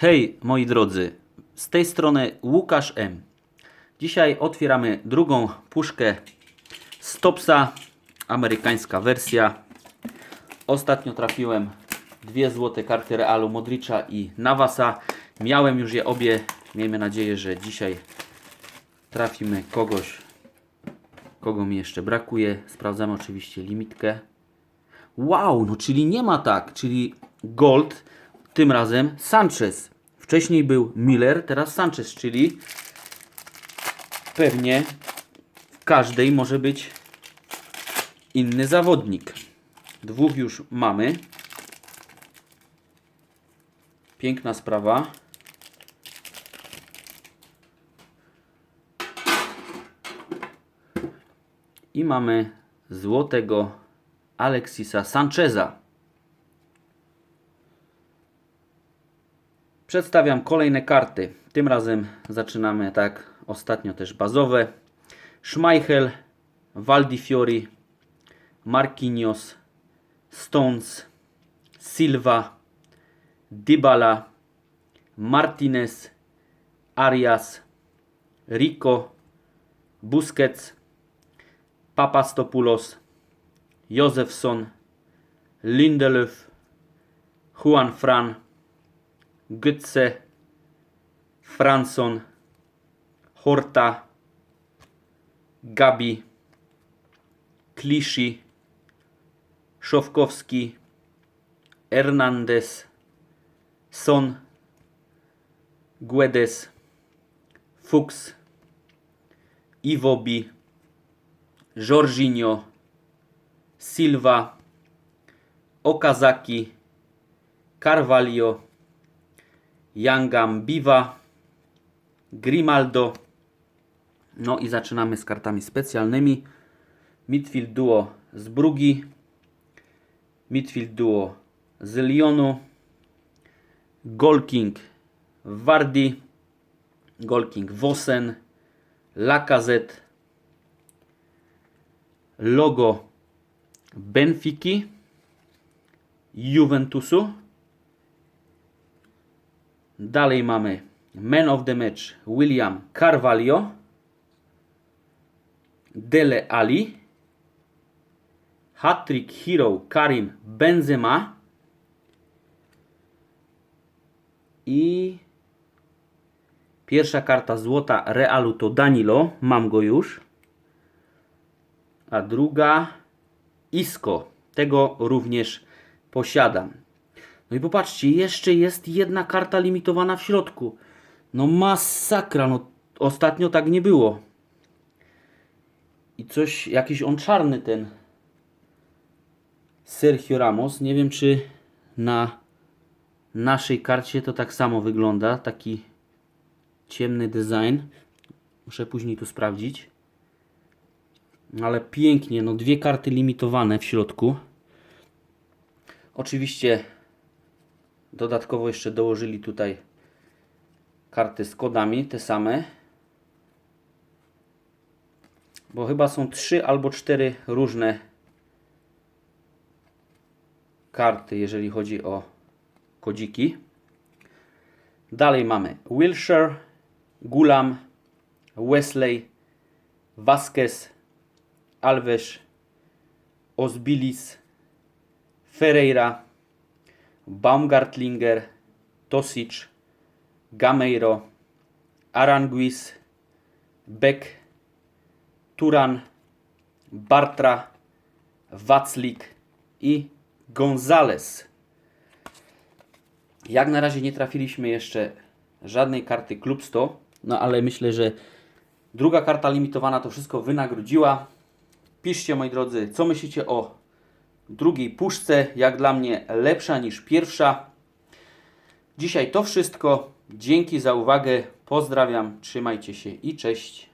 Hej, moi drodzy, z tej strony Łukasz M. Dzisiaj otwieramy drugą puszkę Stopsa, amerykańska wersja. Ostatnio trafiłem dwie złote karty Realu Modricza i Navasa. Miałem już je obie. Miejmy nadzieję, że dzisiaj trafimy kogoś, kogo mi jeszcze brakuje. Sprawdzamy oczywiście limitkę. Wow, no czyli nie ma tak, czyli Gold, tym razem Sanchez. Wcześniej był Miller, teraz Sanchez, czyli pewnie w każdej może być inny zawodnik. Dwóch już mamy. Piękna sprawa. I mamy złotego Alexisa Sancheza. Przedstawiam kolejne karty. Tym razem zaczynamy tak ostatnio też bazowe. Schmeichel, Valdifiori, Marquinhos, Stones, Silva, Dybala, Martinez, Arias, Rico, Busquets, Papastopoulos, Józefson, Lindelöf, Juan Fran, Götze, Franson, Horta, Gabi, Kliszy, Szowkowski, Hernandez, Son, Guedes, Fuchs, Iwobi, Jorginho, Silva, Okazaki, Carvalho, Yangam Biwa, Grimaldo. No i zaczynamy z kartami specjalnymi. Midfield duo z Brugi, Midfield duo z Lyonu, Golking Wardi, Golking Wosen, Lacazette, logo Benfiki, Juventusu. Dalej mamy Man of the Match William Carvalho, Dele Ali, Hat-trick Hero Karim Benzema i pierwsza karta złota Realu to Danilo, mam go już. A druga Isco, tego również posiadam. No i popatrzcie, jeszcze jest jedna karta limitowana w środku. No masakra, no ostatnio tak nie było. I coś, jakiś on czarny ten Sergio Ramos. Nie wiem, czy na naszej karcie to tak samo wygląda. Taki ciemny design. Muszę później tu sprawdzić. Ale pięknie, no dwie karty limitowane w środku. Oczywiście dodatkowo jeszcze dołożyli tutaj karty z kodami, te same. Bo chyba są trzy albo cztery różne karty, jeżeli chodzi o kodziki. Dalej mamy Wilshire, Gulam, Wesley, Vasquez, Alves, Osbilis, Ferreira, Baumgartlinger, Tosic, Gameiro, Aranguiz, Beck, Turan, Bartra, Waclik i Gonzales. Jak na razie nie trafiliśmy jeszcze żadnej karty Klub 100, no ale myślę, że druga karta limitowana to wszystko wynagrodziła. Piszcie moi drodzy, co myślicie o drugiej puszce, jak dla mnie lepsza niż pierwsza. Dzisiaj to wszystko. Dzięki za uwagę. Pozdrawiam, trzymajcie się i cześć.